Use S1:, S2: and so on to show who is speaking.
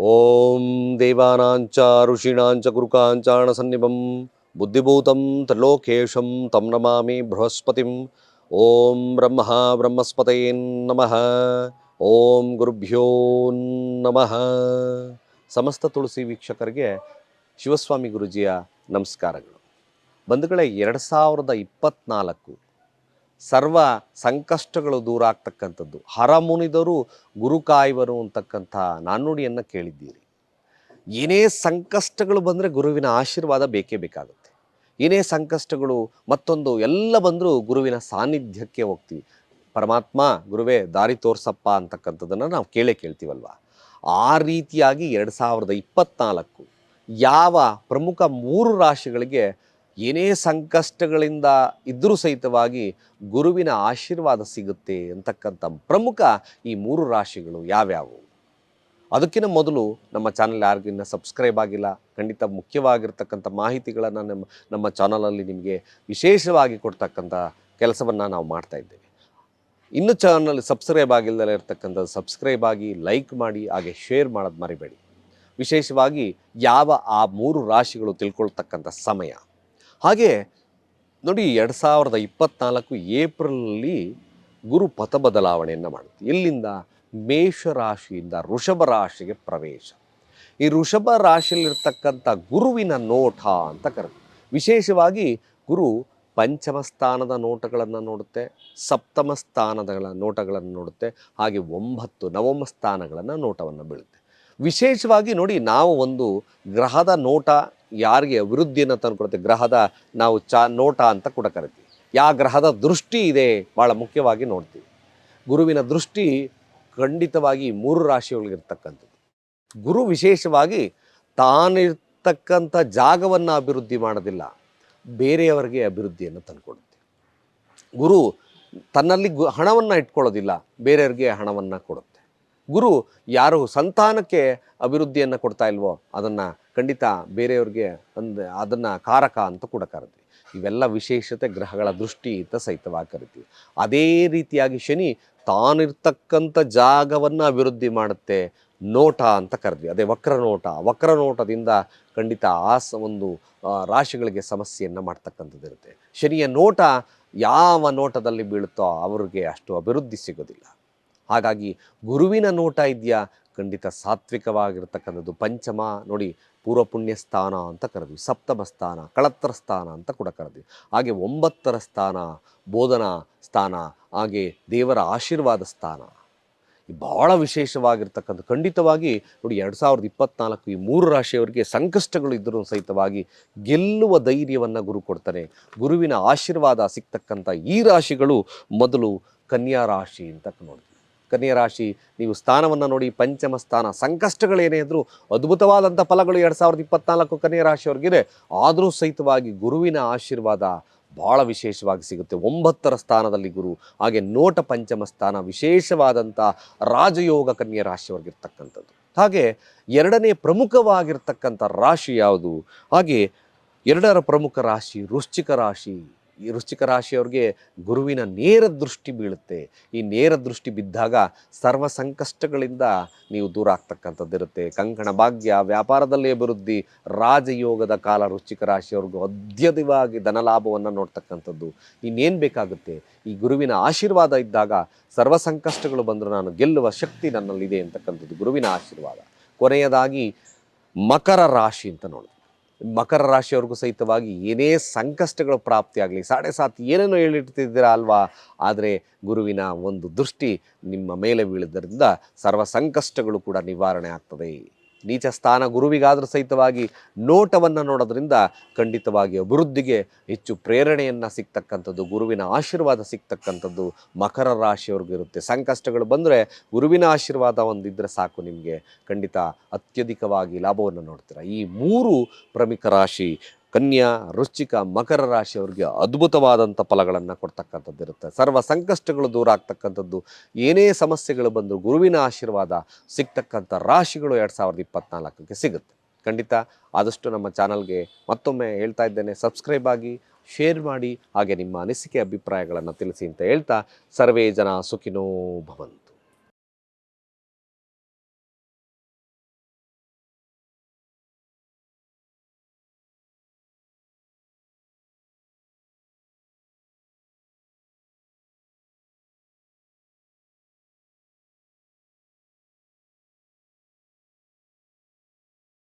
S1: ಓಂ ದೇವಾನಾಂಚ ಋಷೀಣಾಂಚ ಗುರುಕಾಂಚಾಣ ಸನ್ನಿಭಂ ಬುದ್ಧಿಭೂತಂ ತ್ರಿಲೋಕೇಶಂ ತಂ ನಮಾಮಿ ಬೃಹಸ್ಪತಿಂ ಓಂ ಬ್ರಹ್ಮ ಬ್ರಹ್ಮಸ್ಪತಯೇನ್ ನಮಃ ಓಂ ಗುರುಭ್ಯೋ ನಮಃ ಸಮಸ್ತ ತುಳಸಿ ವೀಕ್ಷಕರಿಗೆ ಶಿವಸ್ವಾಮಿ ಗುರುಜಿಯ ನಮಸ್ಕಾರಗಳು ಬಂಧುಗಳೇ ಎರಡು ಸಾವಿರದ ಇಪ್ಪತ್ನಾಲ್ಕು ಸರ್ವ ಸಂಕಷ್ಟಗಳು ದೂರ ಆಗ್ತಕ್ಕಂಥದ್ದು. ಹರಮುನಿದರು ಗುರು ಅಂತಕ್ಕಂಥ ನಾಣ್ಣುಡಿಯನ್ನು ಕೇಳಿದ್ದೀರಿ. ಏನೇ ಸಂಕಷ್ಟಗಳು ಬಂದರೆ ಗುರುವಿನ ಆಶೀರ್ವಾದ ಬೇಕೇ ಬೇಕಾಗುತ್ತೆ. ಏನೇ ಸಂಕಷ್ಟಗಳು ಮತ್ತೊಂದು ಎಲ್ಲ ಬಂದರೂ ಗುರುವಿನ ಸಾನ್ನಿಧ್ಯಕ್ಕೆ ಹೋಗ್ತೀವಿ. ಪರಮಾತ್ಮ, ಗುರುವೇ, ದಾರಿ ತೋರ್ಸಪ್ಪ ಅಂತಕ್ಕಂಥದ್ದನ್ನು ನಾವು ಕೇಳೇ ಕೇಳ್ತೀವಲ್ವ? ಆ ರೀತಿಯಾಗಿ ಎರಡು ಸಾವಿರದ ಇಪ್ಪತ್ನಾಲ್ಕು ಯಾವ ಪ್ರಮುಖ ಮೂರು ರಾಶಿಗಳಿಗೆ ಏನೇ ಸಂಕಷ್ಟಗಳಿಂದ ಇದ್ದರೂ ಸಹಿತವಾಗಿ ಗುರುವಿನ ಆಶೀರ್ವಾದ ಸಿಗುತ್ತೆ ಅಂತಕ್ಕಂಥ ಪ್ರಮುಖ ಈ ಮೂರು ರಾಶಿಗಳು ಯಾವ್ಯಾವು? ಅದಕ್ಕಿಂತ ಮೊದಲು ನಮ್ಮ ಚಾನಲ್ ಯಾರಿಗೂ ಇನ್ನೂ ಸಬ್ಸ್ಕ್ರೈಬ್ ಆಗಿಲ್ಲ, ಖಂಡಿತ ಮುಖ್ಯವಾಗಿರ್ತಕ್ಕಂಥ ಮಾಹಿತಿಗಳನ್ನು ನಮ್ಮ ನಮ್ಮ ಚಾನಲಲ್ಲಿ ನಿಮಗೆ ವಿಶೇಷವಾಗಿ ಕೊಡ್ತಕ್ಕಂಥ ಕೆಲಸವನ್ನು ನಾವು ಮಾಡ್ತಾ ಇದ್ದೇವೆ. ಇನ್ನು ಚಾನಲ್ ಸಬ್ಸ್ಕ್ರೈಬ್ ಆಗಿಲ್ಲದಲ್ಲೇ ಇರ್ತಕ್ಕಂಥದ್ದು ಸಬ್ಸ್ಕ್ರೈಬ್ ಆಗಿ, ಲೈಕ್ ಮಾಡಿ, ಹಾಗೆ ಶೇರ್ ಮಾಡೋದು ಮರಿಬೇಡಿ. ವಿಶೇಷವಾಗಿ ಯಾವ ಆ ಮೂರು ರಾಶಿಗಳು ತಿಳ್ಕೊಳ್ತಕ್ಕಂಥ ಸಮಯ? ಹಾಗೆ ನೋಡಿ ಎರಡು ಸಾವಿರದ ಇಪ್ಪತ್ತ್ನಾಲ್ಕು ಏಪ್ರಿಲಲ್ಲಿ ಗುರು ಪಥ ಬದಲಾವಣೆಯನ್ನು ಮಾಡುತ್ತೆ. ಎಲ್ಲಿಂದ ಮೇಷರಾಶಿಯಿಂದ ಋಷಭ ರಾಶಿಗೆ ಪ್ರವೇಶ. ಈ ಋಷಭ ರಾಶಿಯಲ್ಲಿರ್ತಕ್ಕಂಥ ಗುರುವಿನ ನೋಟ ಅಂತ ಕರೆದು, ವಿಶೇಷವಾಗಿ ಗುರು ಪಂಚಮ ಸ್ಥಾನದ ನೋಟಗಳನ್ನು ನೋಡುತ್ತೆ, ಸಪ್ತಮ ಸ್ಥಾನದಗಳ ನೋಟಗಳನ್ನು ನೋಡುತ್ತೆ, ಹಾಗೆ ಒಂಬತ್ತು ನವಮ ಸ್ಥಾನಗಳನ್ನು ನೋಟವನ್ನು ಬೀಳುತ್ತೆ. ವಿಶೇಷವಾಗಿ ನೋಡಿ ನಾವು ಒಂದು ಗ್ರಹದ ನೋಟ ಯಾರಿಗೆ ಅಭಿವೃದ್ಧಿಯನ್ನು ತಂದುಕೊಡುತ್ತೆ ಗ್ರಹದ ನಾವು ಚಾ ನೋಟ ಅಂತ ಕೂಡ ಕರಿತೀವಿ. ಯಾವ ಗ್ರಹದ ದೃಷ್ಟಿ ಇದೆ ಭಾಳ ಮುಖ್ಯವಾಗಿ ನೋಡ್ತೀವಿ. ಗುರುವಿನ ದೃಷ್ಟಿ ಖಂಡಿತವಾಗಿ ಮೂರು ರಾಶಿಗಳಿಗಿರ್ತಕ್ಕಂಥದ್ದು ಗುರು ವಿಶೇಷವಾಗಿ ತಾನಿರ್ತಕ್ಕಂಥ ಜಾಗವನ್ನು ಅಭಿವೃದ್ಧಿ ಮಾಡೋದಿಲ್ಲ. ಬೇರೆಯವರಿಗೆ ಅಭಿವೃದ್ಧಿಯನ್ನು ತಂದುಕೊಡುತ್ತೆ ಗುರು ತನ್ನಲ್ಲಿ ಗು ಹಣವನ್ನು ಇಟ್ಕೊಳ್ಳೋದಿಲ್ಲ, ಬೇರೆಯವ್ರಿಗೆ ಹಣವನ್ನು ಕೊಡುತ್ತೆ. ಗುರು ಯಾರು ಸಂತಾನಕ್ಕೆ ಅಭಿವೃದ್ಧಿಯನ್ನು ಕೊಡ್ತಾ ಇಲ್ವೋ ಅದನ್ನು ಖಂಡಿತ ಬೇರೆಯವ್ರಿಗೆ ಅಂದ, ಅದನ್ನು ಕಾರಕ ಅಂತ ಕೂಡ ಕರಿತೀವಿ ಇವೆಲ್ಲ ವಿಶೇಷತೆ ಗ್ರಹಗಳ ದೃಷ್ಟಿ ಅಂತ ಸಹಿತವಾಗಿ ಕರಿತೀವಿ. ಅದೇ ರೀತಿಯಾಗಿ ಶನಿ ತಾನಿರ್ತಕ್ಕಂಥ ಜಾಗವನ್ನು ಅಭಿವೃದ್ಧಿ ಮಾಡುತ್ತೆ ನೋಟ ಅಂತ ಕರೆದ್ವಿ. ಅದೇ ವಕ್ರನೋಟ ವಕ್ರನೋಟದಿಂದ ಖಂಡಿತ ಆ ಒಂದು ರಾಶಿಗಳಿಗೆ ಸಮಸ್ಯೆಯನ್ನು ಮಾಡ್ತಕ್ಕಂಥದ್ದು ಇರುತ್ತೆ. ಶನಿಯ ನೋಟ ಯಾವ ನೋಟದಲ್ಲಿ ಬೀಳುತ್ತೋ ಅವರಿಗೆ ಅಷ್ಟು ಅಭಿವೃದ್ಧಿ ಸಿಗೋದಿಲ್ಲ. ಹಾಗಾಗಿ ಗುರುವಿನ ನೋಟ ಇದೆಯಾ? ಖಂಡಿತ ಸಾತ್ವಿಕವಾಗಿರ್ತಕ್ಕಂಥದ್ದು. ಪಂಚಮ ನೋಡಿ ಪೂರ್ವ ಪುಣ್ಯ ಸ್ಥಾನ ಅಂತ ಕರೆದ್ವಿ. ಸಪ್ತಮ ಸ್ಥಾನ ಕಳತ್ತರ ಸ್ಥಾನ ಅಂತ ಕೂಡ ಕರೆದ್ವಿ. ಹಾಗೆ ಒಂಬತ್ತರ ಸ್ಥಾನ, ಬೋಧನಾ ಸ್ಥಾನ, ಹಾಗೆ ದೇವರ ಆಶೀರ್ವಾದ ಸ್ಥಾನ. ಬಹಳ ವಿಶೇಷವಾಗಿರ್ತಕ್ಕಂಥ ಖಂಡಿತವಾಗಿ ನೋಡಿ, ಎರಡು ಸಾವಿರದ ಇಪ್ಪತ್ನಾಲ್ಕು ಈ ಮೂರು ರಾಶಿಯವರಿಗೆ ಸಂಕಷ್ಟಗಳು ಇದ್ದರೂ ಸಹಿತವಾಗಿ ಗೆಲ್ಲುವ ಧೈರ್ಯವನ್ನು ಗುರು ಕೊಡ್ತಾನೆ ಗುರುವಿನ ಆಶೀರ್ವಾದ ಸಿಗ್ತಕ್ಕಂಥ ಈ ರಾಶಿಗಳು ಮೊದಲು ಕನ್ಯಾ ರಾಶಿ ಅಂತ ನೋಡ್ತೀವಿ. ಕನ್ಯಾ ರಾಶಿ, ನೀವು ಸ್ಥಾನವನ್ನು ನೋಡಿ ಪಂಚಮ ಸ್ಥಾನ. ಸಂಕಷ್ಟಗಳೇನೇ ಇದ್ದರೂ ಅದ್ಭುತವಾದಂಥ ಫಲಗಳು ಎರಡು ಸಾವಿರದ ಇಪ್ಪತ್ನಾಲ್ಕು ಕನ್ಯಾ ರಾಶಿಯವ್ರಿಗಿದೆ. ಆದರೂ ಸಹಿತವಾಗಿ ಗುರುವಿನ ಆಶೀರ್ವಾದ ಭಾಳ ವಿಶೇಷವಾಗಿ ಸಿಗುತ್ತೆ. ಒಂಬತ್ತರ ಸ್ಥಾನದಲ್ಲಿ ಗುರು, ಹಾಗೆ ನೋಟ ಪಂಚಮ ಸ್ಥಾನ ವಿಶೇಷವಾದಂಥ ರಾಜಯೋಗ ಕನ್ಯಾ ರಾಶಿಯವ್ರಿಗಿರ್ತಕ್ಕಂಥದ್ದು. ಹಾಗೆ ಎರಡನೇ ಪ್ರಮುಖವಾಗಿರ್ತಕ್ಕಂಥ ರಾಶಿ ಯಾವುದು? ಹಾಗೆ ಎರಡರ ಪ್ರಮುಖ ರಾಶಿ ವೃಶ್ಚಿಕ ರಾಶಿ ಈ ವೃಶ್ಚಿಕ ರಾಶಿಯವ್ರಿಗೆ ಗುರುವಿನ ನೇರ ದೃಷ್ಟಿ ಬೀಳುತ್ತೆ. ಈ ನೇರ ದೃಷ್ಟಿ ಬಿದ್ದಾಗ ಸರ್ವ ಸಂಕಷ್ಟಗಳಿಂದ ನೀವು ದೂರ ಆಗ್ತಕ್ಕಂಥದ್ದಿರುತ್ತೆ ಕಂಕಣ ಭಾಗ್ಯ, ವ್ಯಾಪಾರದಲ್ಲಿ ಅಭಿವೃದ್ಧಿ, ರಾಜಯೋಗದ ಕಾಲ ವೃಶ್ಚಿಕ ರಾಶಿಯವ್ರಿಗೂ ಅದ್ಯದಿವಾಗಿ ಧನಲಾಭವನ್ನು ನೋಡ್ತಕ್ಕಂಥದ್ದು. ಇನ್ನೇನು ಬೇಕಾಗುತ್ತೆ? ಈ ಗುರುವಿನ ಆಶೀರ್ವಾದ ಇದ್ದಾಗ ಸರ್ವ ಸಂಕಷ್ಟಗಳು ಬಂದರೂ ನಾನು ಗೆಲ್ಲುವ ಶಕ್ತಿ ನನ್ನಲ್ಲಿದೆ ಅಂತಕ್ಕಂಥದ್ದು ಗುರುವಿನ ಆಶೀರ್ವಾದ. ಕೊನೆಯದಾಗಿ ಮಕರ ರಾಶಿ ಅಂತ ನೋಡಿ ಮಕರ ರಾಶಿಯವ್ರಿಗೂ ಸಹಿತವಾಗಿ ಏನೇ ಸಂಕಷ್ಟಗಳು ಪ್ರಾಪ್ತಿಯಾಗಲಿ ಸಾಡೆ ಸಾತ್ ಏನೇನೋ ಹೇಳಿರ್ತಿದ್ದೀರಾ ಅಲ್ವಾ? ಆದರೆ ಗುರುವಿನ ಒಂದು ದೃಷ್ಟಿ ನಿಮ್ಮ ಮೇಲೆ ಬೀಳಿದ್ದರಿಂದ ಸರ್ವ ಸಂಕಷ್ಟಗಳು ಕೂಡ ನಿವಾರಣೆ ಆಗ್ತದೆ. ನೀಚ ಸ್ಥಾನ ಗುರುವಿಗಾದರೂ ಸಹಿತವಾಗಿ ನೋಟವನ್ನು ನೋಡೋದ್ರಿಂದ ಖಂಡಿತವಾಗಿ ಅಭಿವೃದ್ಧಿಗೆ ಹೆಚ್ಚು ಪ್ರೇರಣೆಯನ್ನು ಸಿಗ್ತಕ್ಕಂಥದ್ದು, ಗುರುವಿನ ಆಶೀರ್ವಾದ ಸಿಗ್ತಕ್ಕಂಥದ್ದು ಮಕರ ರಾಶಿಯವ್ರಿಗೂ ಇರುತ್ತೆ. ಸಂಕಷ್ಟಗಳು ಬಂದರೆ ಗುರುವಿನ ಆಶೀರ್ವಾದ ಒಂದಿದ್ದರೆ ಸಾಕು ನಿಮಗೆ. ಖಂಡಿತ ಅತ್ಯಧಿಕವಾಗಿ ಲಾಭವನ್ನು ನೋಡ್ತೀರ. ಈ ಮೂರು ಪ್ರಮುಖ ರಾಶಿ ಕನ್ಯಾ ವೃಶ್ಚಿಕ ಮಕರ ರಾಶಿಯವರಿಗೆ ಅದ್ಭುತವಾದಂಥ ಫಲಗಳನ್ನು ಕೊಡ್ತಕ್ಕಂಥದ್ದು ಇರುತ್ತೆ ಸರ್ವ ಸಂಕಷ್ಟಗಳು ದೂರ ಆಗ್ತಕ್ಕಂಥದ್ದು, ಏನೇ ಸಮಸ್ಯೆಗಳು ಬಂದರೂ ಗುರುವಿನ ಆಶೀರ್ವಾದ ಸಿಗ್ತಕ್ಕಂಥ ರಾಶಿಗಳು ಎರಡು ಸಾವಿರದ ಇಪ್ಪತ್ನಾಲ್ಕಕ್ಕೆ ಸಿಗುತ್ತೆ. ಖಂಡಿತ ಆದಷ್ಟು ನಮ್ಮ ಚಾನಲ್ಗೆ ಮತ್ತೊಮ್ಮೆ ಹೇಳ್ತಾ ಇದ್ದೇನೆ, ಸಬ್ಸ್ಕ್ರೈಬ್ ಆಗಿ, ಶೇರ್ ಮಾಡಿ, ಹಾಗೆ ನಿಮ್ಮ ಅನಿಸಿಕೆ, ಅಭಿಪ್ರಾಯಗಳನ್ನು ತಿಳಿಸಿ ಅಂತ ಹೇಳ್ತಾ, ಸರ್ವೇ ಜನ ಸುಖಿನೋ ಭವಂತು.